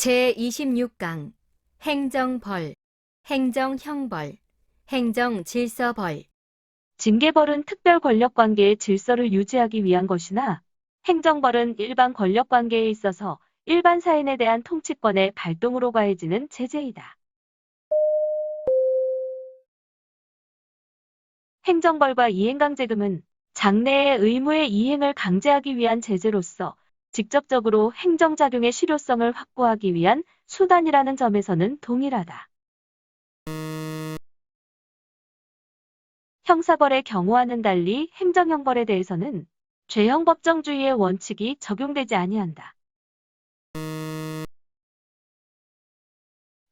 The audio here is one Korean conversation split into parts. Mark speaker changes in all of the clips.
Speaker 1: 제26강 행정벌, 행정형벌, 행정질서벌,
Speaker 2: 징계벌은 특별 권력 관계의 질서를 유지하기 위한 것이나 행정벌은 일반 권력 관계에 있어서 일반 사인에 대한 통치권의 발동으로 가해지는 제재이다. 행정벌과 이행강제금은 장래의 의무의 이행을 강제하기 위한 제재로서 직접적으로 행정작용의 실효성을 확보하기 위한 수단이라는 점에서는 동일하다. 형사벌의 경우와는 달리 행정형벌에 대해서는 죄형 법정주의의 원칙이 적용되지 아니한다.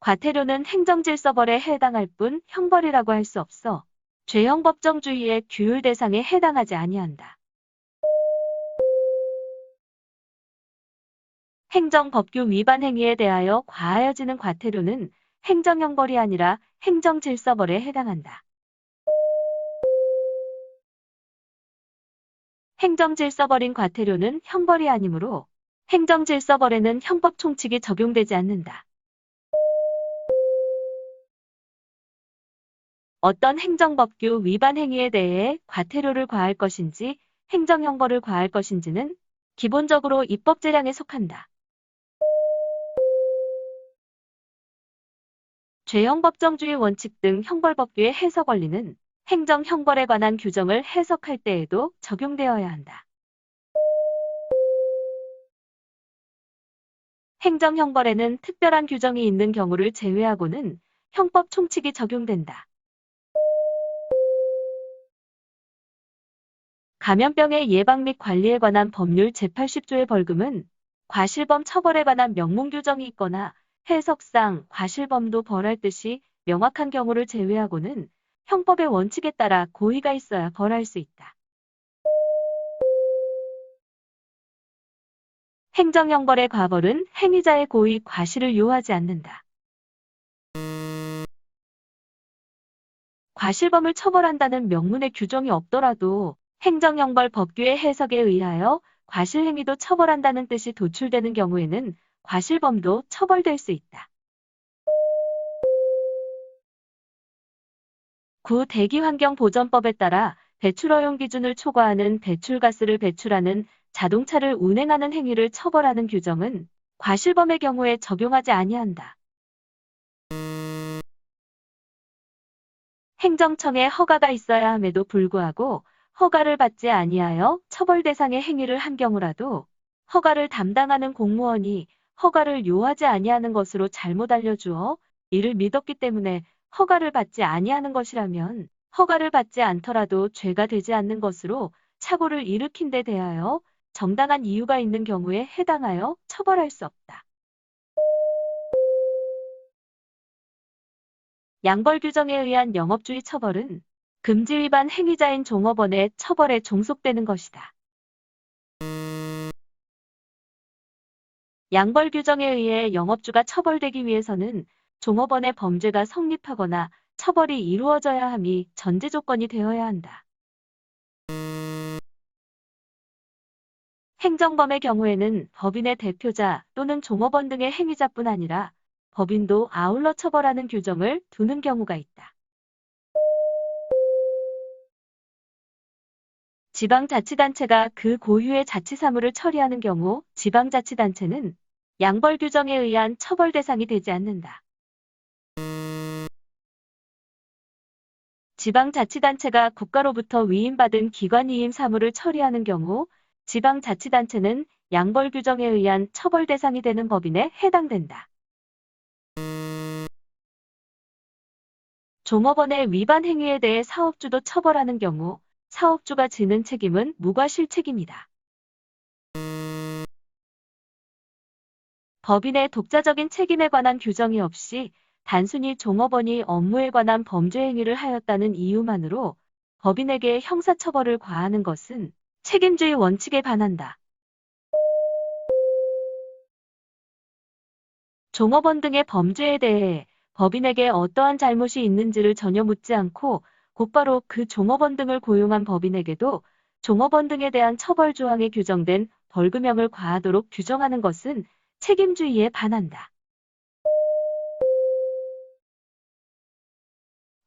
Speaker 2: 과태료는 행정질서벌에 해당할 뿐 형벌이라고 할 수 없어 죄형 법정주의의 규율 대상에 해당하지 아니한다. 행정법규 위반 행위에 대하여 과하여지는 과태료는 행정형벌이 아니라 행정질서벌에 해당한다. 행정질서벌인 과태료는 형벌이 아니므로 행정질서벌에는 형법 총칙이 적용되지 않는다. 어떤 행정법규 위반 행위에 대해 과태료를 과할 것인지 행정형벌을 과할 것인지는 기본적으로 입법재량에 속한다. 죄형 법정주의 원칙 등 형벌법규의 해석 원리는 행정 형벌에 관한 규정을 해석할 때에도 적용되어야 한다. 행정 형벌에는 특별한 규정이 있는 경우를 제외하고는 형법 총칙이 적용된다. 감염병의 예방 및 관리에 관한 법률 제80조의 벌금은 과실범 처벌에 관한 명문 규정이 있거나 해석상 과실범도 벌할 듯이 명확한 경우를 제외하고는 형법의 원칙에 따라 고의가 있어야 벌할 수 있다. 행정형벌의 과벌은 행위자의 고의 과실을 요하지 않는다. 과실범을 처벌한다는 명문의 규정이 없더라도 행정형벌 법규의 해석에 의하여 과실행위도 처벌한다는 뜻이 도출되는 경우에는 과실범도 처벌될 수 있다. 구 대기환경보전법에 따라 배출허용 기준을 초과하는 배출가스를 배출하는 자동차를 운행하는 행위를 처벌하는 규정은 과실범의 경우에 적용하지 아니한다. 행정청에 허가가 있어야 함에도 불구하고 허가를 받지 아니하여 처벌 대상의 행위를 한 경우라도 허가를 담당하는 공무원이 허가를 요하지 아니하는 것으로 잘못 알려주어 이를 믿었기 때문에 허가를 받지 아니하는 것이라면 허가를 받지 않더라도 죄가 되지 않는 것으로 착오를 일으킨 데 대하여 정당한 이유가 있는 경우에 해당하여 처벌할 수 없다. 양벌 규정에 의한 영업주의 처벌은 금지 위반 행위자인 종업원의 처벌에 종속되는 것이다. 양벌 규정에 의해 영업주가 처벌되기 위해서는 종업원의 범죄가 성립하거나 처벌이 이루어져야 함이 전제 조건이 되어야 한다. 행정범의 경우에는 법인의 대표자 또는 종업원 등의 행위자뿐 아니라 법인도 아울러 처벌하는 규정을 두는 경우가 있다. 지방자치단체가 그 고유의 자치사무를 처리하는 경우 지방자치단체는 양벌 규정에 의한 처벌 대상이 되지 않는다. 지방자치단체가 국가로부터 위임받은 기관이임 사무를 처리하는 경우 지방자치단체는 양벌 규정에 의한 처벌 대상이 되는 법인에 해당된다. 종업원의 위반 행위에 대해 사업주도 처벌하는 경우 사업주가 지는 책임은 무과실책임이다. 법인의 독자적인 책임에 관한 규정이 없이 단순히 종업원이 업무에 관한 범죄 행위를 하였다는 이유만으로 법인에게 형사처벌을 과하는 것은 책임주의 원칙에 반한다. 종업원 등의 범죄에 대해 법인에게 어떠한 잘못이 있는지를 전혀 묻지 않고 곧바로 그 종업원 등을 고용한 법인에게도 종업원 등에 대한 처벌 조항에 규정된 벌금형을 과하도록 규정하는 것은 책임주의에 반한다.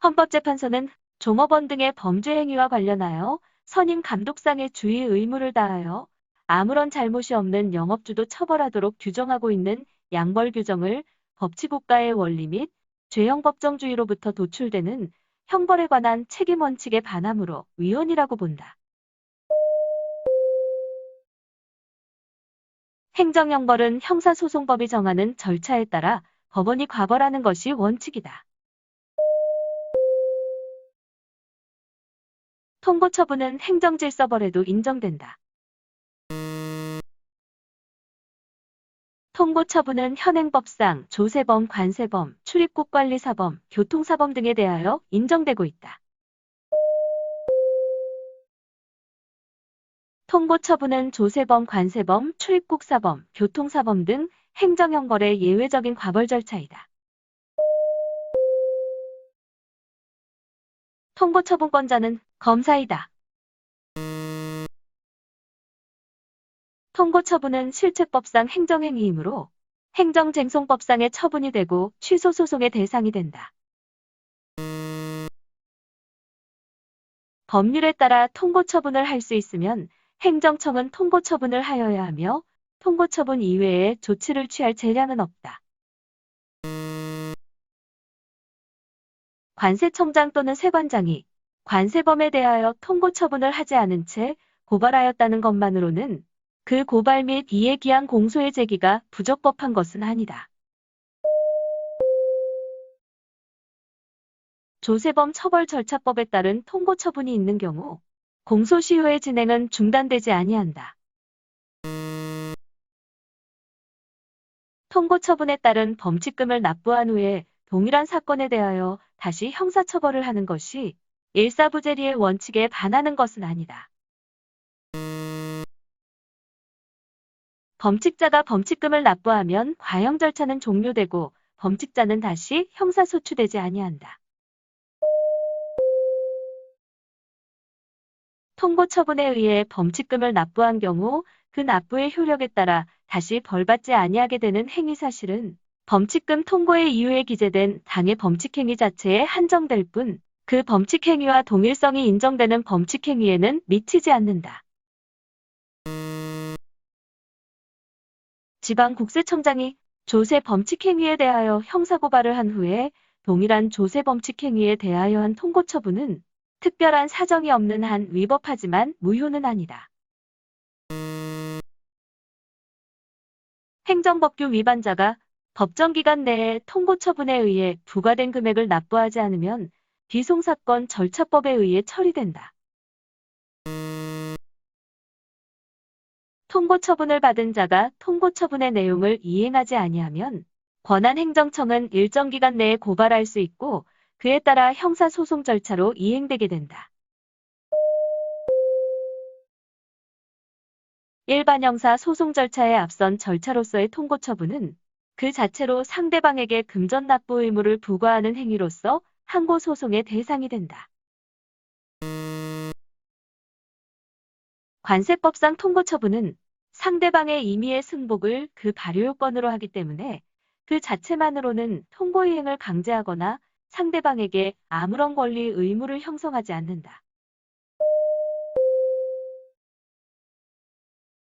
Speaker 2: 헌법재판소는 종업원 등의 범죄 행위와 관련하여 선임 감독상의 주의 의무를 다하여 아무런 잘못이 없는 영업주도 처벌하도록 규정하고 있는 양벌 규정을 법치국가의 원리 및 죄형 법정주의로부터 도출되는 형벌에 관한 책임 원칙에 반함으로 위헌이라고 본다. 행정형벌은 형사소송법이 정하는 절차에 따라 법원이 과벌하는 것이 원칙이다. 통고 처분은 행정질서벌에도 인정된다. 통고처분은 현행법상 조세범, 관세범, 출입국 관리사범, 교통사범 등에 대하여 인정되고 있다. 통고 처분은 조세범, 관세범, 출입국사범, 교통사범 등 행정형벌의 예외적인 과벌 절차이다. 통고 처분권자는 검사이다. 통고 처분은 실책법상 행정행위이므로 행정쟁송법상의 처분이 되고 취소 소송의 대상이 된다. 법률에 따라 통고 처분을 할 수 있으면 행정청은 통고 처분을 하여야 하며 통고 처분 이외에 조치를 취할 재량은 없다. 관세청장 또는 세관장이 관세범에 대하여 통고 처분을 하지 않은 채 고발하였다는 것만으로는 그 고발 및 이에 기한 공소의 제기가 부적법한 것은 아니다. 조세범 처벌 절차법에 따른 통고 처분이 있는 경우 공소시효의 진행은 중단되지 아니한다. 통고 처분에 따른 범칙금을 납부한 후에 동일한 사건에 대하여 다시 형사처벌을 하는 것이 일사부재리의 원칙에 반하는 것은 아니다. 범칙자가 범칙금을 납부하면 과형 절차는 종료되고 범칙자는 다시 형사 소추되지 아니한다. 통고 처분에 의해 범칙금을 납부한 경우 그 납부의 효력에 따라 다시 벌받지 아니하게 되는 행위 사실은 범칙금 통고의 이유에 기재된 당의 범칙행위 자체에 한정될 뿐 그 범칙행위와 동일성이 인정되는 범칙행위에는 미치지 않는다. 지방국세청장이 조세 범칙행위에 대하여 형사고발을 한 후에 동일한 조세 범칙행위에 대하여 한 통고 처분은 특별한 사정이 없는 한 위법하지만 무효는 아니다. 행정법규 위반자가 법정기간 내에 통고 처분에 의해 부과된 금액을 납부하지 않으면 비송사건 절차법에 의해 처리된다. 통고 처분을 받은 자가 통고 처분의 내용을 이행하지 아니하면 권한행정청은 일정 기간 내에 고발할 수 있고 그에 따라 형사소송 절차로 이행되게 된다. 일반 형사 소송 절차에 앞선 절차로서의 통고 처분은 그 자체로 상대방에게 금전 납부 의무를 부과하는 행위로서 항고 소송의 대상이 된다. 관세법상 통고 처분은 상대방의 임의의 승복을 그 발효요건으로 하기 때문에 그 자체만으로는 통고 이행을 강제하거나 상대방에게 아무런 권리 의무를 형성하지 않는다.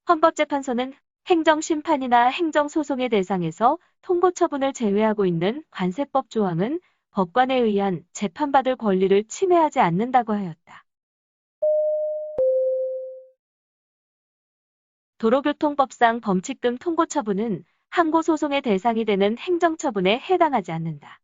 Speaker 2: 헌법재판소는 행정심판이나 행정소송의 대상에서 통고 처분을 제외하고 있는 관세법 조항은 법관에 의한 재판받을 권리를 침해하지 않는다고 하였다. 도로교통법상 범칙금 통고 처분은 항고 소송의 대상이 되는 행정처분에 해당하지 않는다.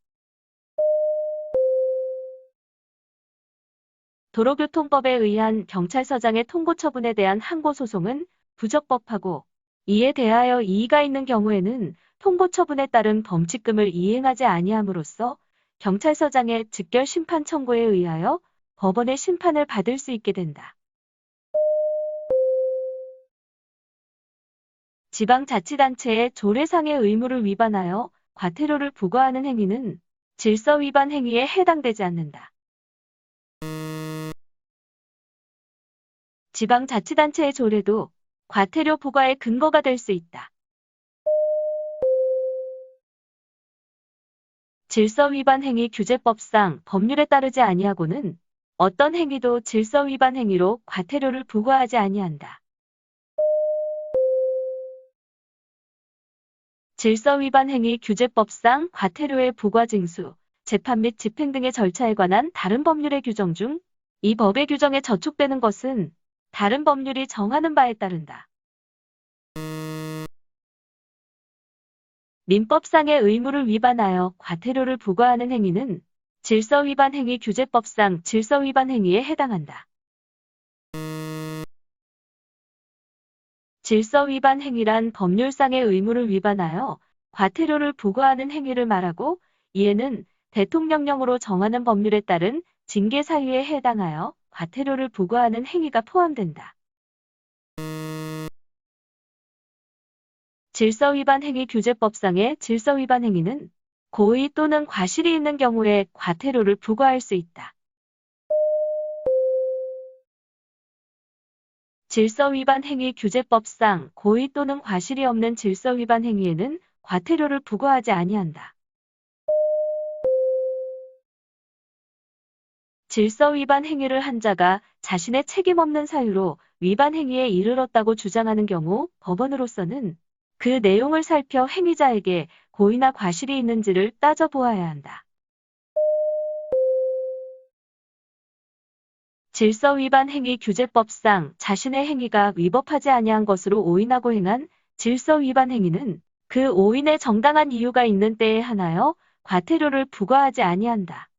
Speaker 2: 도로교통법에 의한 경찰서장의 통고 처분에 대한 항고 소송은 부적법하고 이에 대하여 이의가 있는 경우에는 통고 처분에 따른 범칙금을 이행하지 아니함으로써 경찰서장의 직결 심판 청구에 의하여 법원의 심판을 받을 수 있게 된다. 지방자치단체의 조례상의 의무를 위반하여 과태료를 부과하는 행위는 질서 위반 행위에 해당되지 않는다. 지방자치단체의 조례도 과태료 부과의 근거가 될 수 있다. 질서 위반 행위 규제법상 법률에 따르지 아니하고는 어떤 행위도 질서 위반 행위로 과태료를 부과하지 아니한다. 질서 위반 행위 규제법상 과태료의 부과 징수, 재판 및 집행 등의 절차에 관한 다른 법률의 규정 중 이 법의 규정에 저촉되는 것은 다른 법률이 정하는 바에 따른다. 민법상의 의무를 위반하여 과태료를 부과하는 행위는 질서 위반 행위 규제법상 질서 위반 행위에 해당한다. 질서 위반 행위란 법률상의 의무를 위반하여 과태료를 부과하는 행위를 말하고 이에는 대통령령으로 정하는 법률에 따른 징계 사유에 해당하여 과태료를 부과하는 행위가 포함된다. 질서 위반 행위 규제법상의 질서 위반 행위는 고의 또는 과실이 있는 경우에 과태료를 부과할 수 있다. 질서 위반 행위 규제법상 고의 또는 과실이 없는 질서 위반 행위에는 과태료를 부과하지 아니한다. 질서 위반 행위를 한 자가 자신의 책임 없는 사유로 위반 행위에 이르렀다고 주장하는 경우 법원으로서는 그 내용을 살펴 행위자에게 고의나 과실이 있는지를 따져보아야 한다. 질서 위반 행위 규제법상 자신의 행위가 위법하지 아니한 것으로 오인하고 행한 질서 위반 행위는 그 오인에 정당한 이유가 있는 때에 한하여 과태료를 부과하지 아니한다.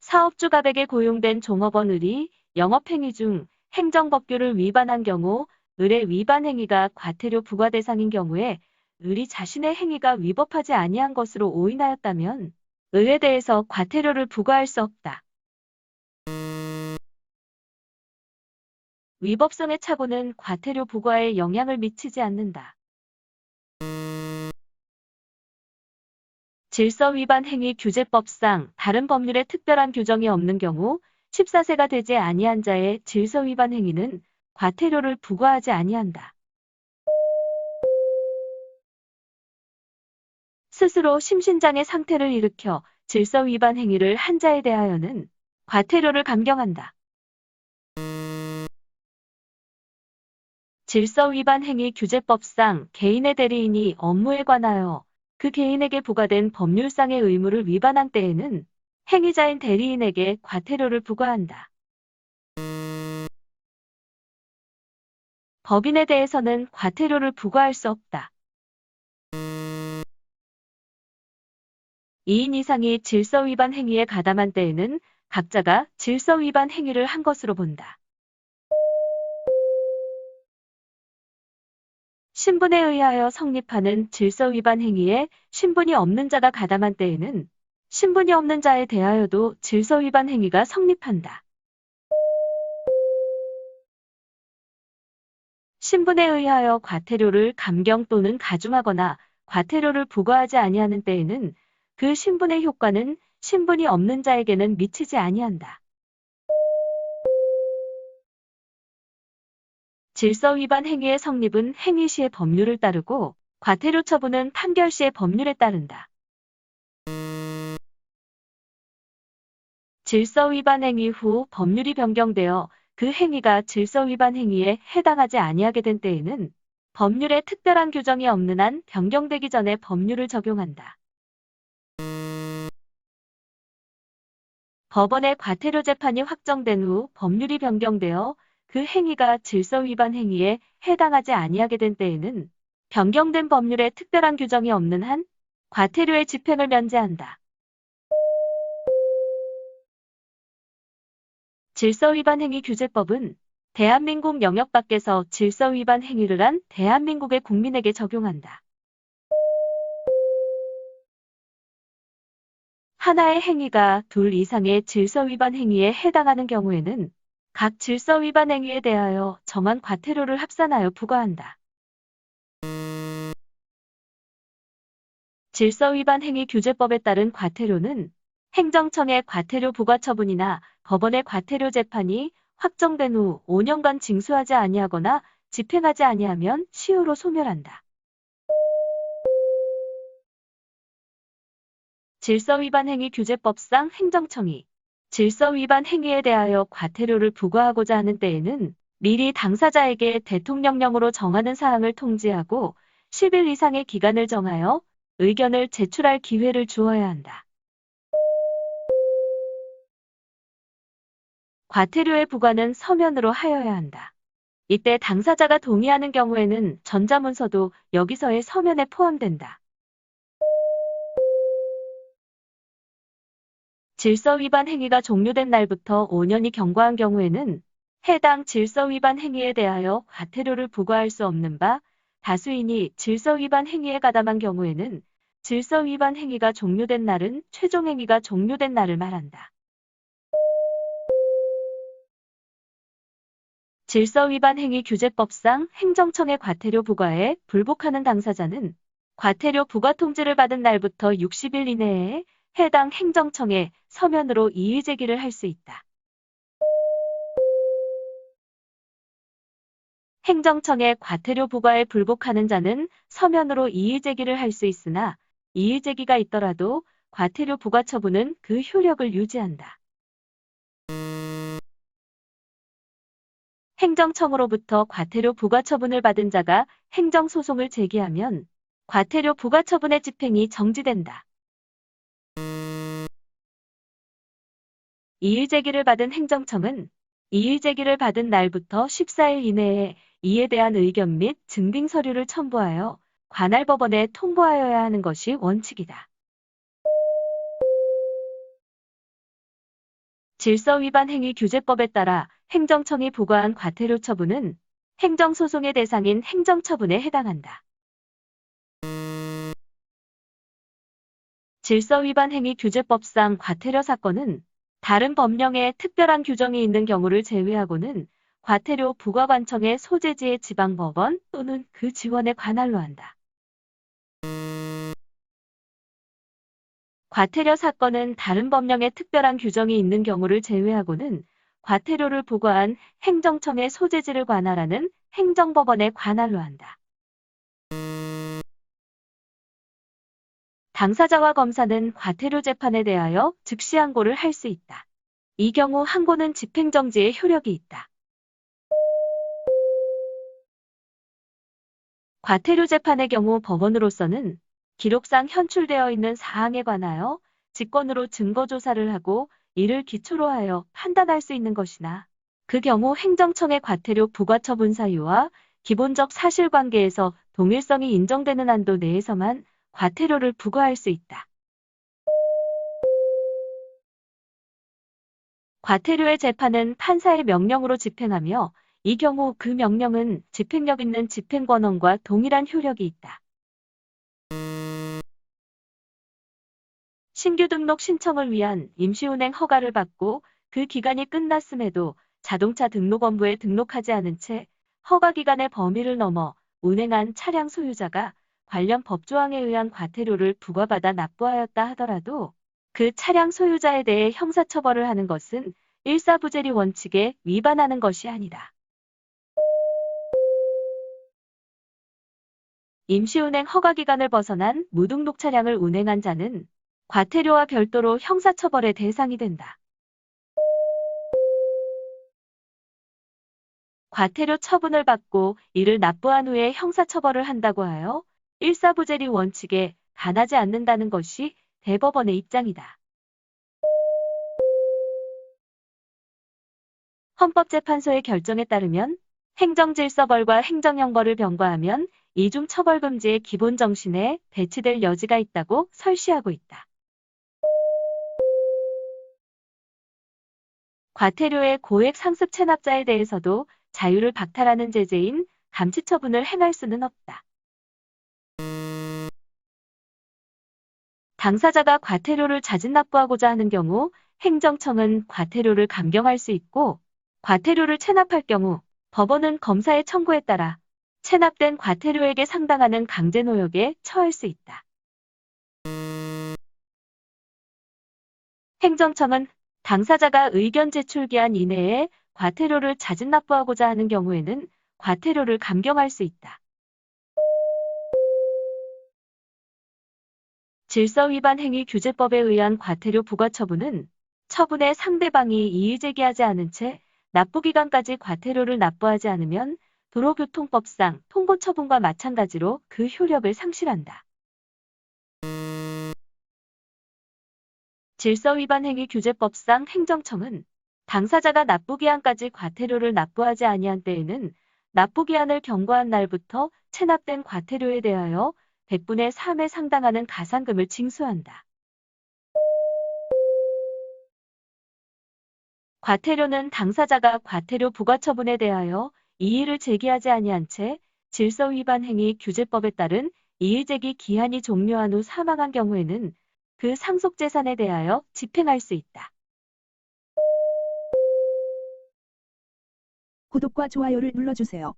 Speaker 2: 사업주갑에게 고용된 종업원 을이 영업행위 중 행정법규를 위반한 경우 을의 위반 행위가 과태료 부과 대상인 경우에 을이 자신의 행위가 위법하지 아니한 것으로 오인하였다면 대해서 과태료를 부과할 수 없다. 위법성의 착오는 과태료 부과에 영향을 미치지 않는다. 질서 위반 행위 규제법상 다른 법률에 특별한 규정이 없는 경우 14세가 되지 아니한 자의 질서 위반 행위는 과태료를 부과하지 아니한다. 스스로 심신장애 상태를 일으켜 질서 위반 행위를 한 자에 대하여는 과태료를 감경한다. 질서 위반 행위 규제법상 개인의 대리인이 업무에 관하여 그 개인에게 부과된 법률상의 의무를 위반한 때에는 행위자인 대리인에게 과태료를 부과한다. 법인에 대해서는 과태료를 부과할 수 없다. 2인 이상이 질서 위반 행위에 가담한 때에는 각자가 질서 위반 행위를 한 것으로 본다. 신분에 의하여 성립하는 질서 위반 행위에 신분이 없는 자가 가담한 때에는 신분이 없는 자에 대하여도 질서 위반 행위가 성립한다. 신분에 의하여 과태료를 감경 또는 가중하거나 과태료를 부과하지 아니하는 때에는 그 신분의 효과는 신분이 없는 자에게는 미치지 아니한다. 질서 위반 행위의 성립은 행위 시의 법률을 따르고 과태료 처분은 판결 시의 법률에 따른다. 질서 위반 행위 후 법률이 변경되어 그 행위가 질서 위반 행위에 해당하지 아니하게 된 때에는 법률에 특별한 규정이 없는 한 변경되기 전에 법률을 적용한다. 법원의 과태료 재판이 확정된 후 법률이 변경되어 그 행위가 질서 위반 행위에 해당하지 아니하게 된 때에는 변경된 법률에 특별한 규정이 없는 한 과태료의 집행을 면제한다. 질서 위반 행위 규제법은 대한민국 영역 밖에서 질서 위반 행위를 한 대한민국의 국민에게 적용한다. 하나의 행위가 둘 이상의 질서 위반 행위에 해당하는 경우에는 각 질서 위반 행위에 대하여 정한 과태료를 합산하여 부과한다. 질서 위반 행위 규제법에 따른 과태료는 행정청의 과태료 부과 처분이나 법원의 과태료 재판이 확정된 후 5년간 징수하지 아니하거나 집행하지 아니하면 시효로 소멸한다. 질서 위반 행위 규제법상 행정청이 질서 위반 행위에 대하여 과태료를 부과하고자 하는 때에는 미리 당사자에게 대통령령으로 정하는 사항을 통지하고 10일 이상의 기간을 정하여 의견을 제출할 기회를 주어야 한다. 과태료의 부과는 서면으로 하여야 한다. 이때 당사자가 동의하는 경우에는 전자문서도 여기서의 서면에 포함된다. 질서 위반 행위가 종료된 날부터 5년이 경과한 경우에는 해당 질서 위반 행위에 대하여 과태료를 부과할 수 없는 바 다수인이 질서 위반 행위에 가담한 경우에는 질서 위반 행위가 종료된 날은 최종 행위가 종료된 날을 말한다. 질서 위반 행위 규제법상 행정청의 과태료 부과에 불복하는 당사자는 과태료 부과 통지를 받은 날부터 60일 이내에 해당 행정청에 서면으로 이의 제기를 할 수 있다. 행정청의 과태료 부과에 불복하는 자는 서면으로 이의 제기를 할 수 있으나 이의 제기가 있더라도 과태료 부과 처분은 그 효력을 유지한다. 행정청으로부터 과태료 부과 처분을 받은 자가 행정소송을 제기하면 과태료 부과 처분의 집행이 정지된다. 이의 제기를 받은 행정청은 이의 제기를 받은 날부터 14일 이내에 이에 대한 의견 및 증빙 서류를 첨부하여 관할 법원에 통보하여야 하는 것이 원칙이다. 질서 위반 행위 규제법에 따라 행정청이 부과한 과태료 처분은 행정소송의 대상인 행정처분에 해당한다. 질서 위반 행위 규제법상 과태료 사건은 다른 법령에 특별한 규정이 있는 경우를 제외하고는 과태료 부과관청의 소재지의 지방법원 또는 그 지원에 관할로 한다. 과태료 사건은 다른 법령에 특별한 규정이 있는 경우를 제외하고는 과태료를 부과한 행정청의 소재지를 관할하는 행정법원에 관할로 한다. 당사자와 검사는 과태료 재판에 대하여 즉시 항고를 할 수 있다. 이 경우 항고는 집행정지의 효력이 있다. 과태료 재판의 경우 법원으로서는 기록상 현출되어 있는 사항에 관하여 직권으로 증거 조사를 하고 이를 기초로 하여 판단할 수 있는 것이나 그 경우 행정청의 과태료 부과 처분 사유와 기본적 사실관계에서 동일성이 인정되는 한도 내에서만 과태료를 부과할 수 있다. 과태료의 재판은 판사의 명령으로 집행하며 이 경우 그 명령은 집행력 있는 집행권원과 동일한 효력이 있다. 신규 등록 신청을 위한 임시운행 허가를 받고 그 기간이 끝났음에도 자동차 등록원부에 등록하지 않은 채 허가 기간의 범위를 넘어 운행한 차량 소유자가 관련 법조항에 의한 과태료를 부과받아 납부하였다 하더라도 그 차량 소유자에 대해 형사처벌을 하는 것은 일사부재리 원칙에 위반하는 것이 아니다. 임시운행 허가기간을 벗어난 무등록 차량을 운행한 자는 과태료와 별도로 형사처벌의 대상이 된다. 과태료 처분을 받고 이를 납부한 후에 형사처벌을 한다고 하여 일사부재리 원칙에 반하지 않는다는 것이 대법원의 입장이다. 헌법재판소의 결정에 따르면 행정질서벌과 행정형벌을 병과하면 이중 처벌금지의 기본 정신에 배치될 여지가 있다고 설시하고 있다. 과태료의 고액 상습 체납자에 대해서도 자유를 박탈하는 제재인 감치처분을 행할 수는 없다. 당사자가 과태료를 자진 납부하고자 하는 경우 행정청은 과태료를 감경할 수 있고 과태료를 체납할 경우 법원은 검사의 청구에 따라 체납된 과태료에게 상당하는 강제노역에 처할 수 있다. 행정청은 당사자가 의견 제출 기한 이내에 과태료를 자진 납부하고자 하는 경우에는 과태료를 감경할 수 있다. 질서 위반 행위 규제법에 의한 과태료 부과 처분은 처분에 상대방이 이의 제기하지 않은 채 납부 기간까지 과태료를 납부하지 않으면 도로교통법상 통고 처분과 마찬가지로 그 효력을 상실한다. 질서 위반 행위 규제법상 행정청은 당사자가 납부 기한까지 과태료를 납부하지 아니한 때에는 납부 기한을 경과한 날부터 체납된 과태료에 대하여 100분의 3에 상당하는 가산금을 징수한다. 과태료는 당사자가 과태료 부과 처분에 대하여 이의를 제기하지 아니한 채 질서 위반 행위 규제법에 따른 이의 제기 기한이 종료한 후 사망한 경우에는 그 상속 재산에 대하여 집행할 수 있다.
Speaker 3: 구독과 좋아요를 눌러주세요.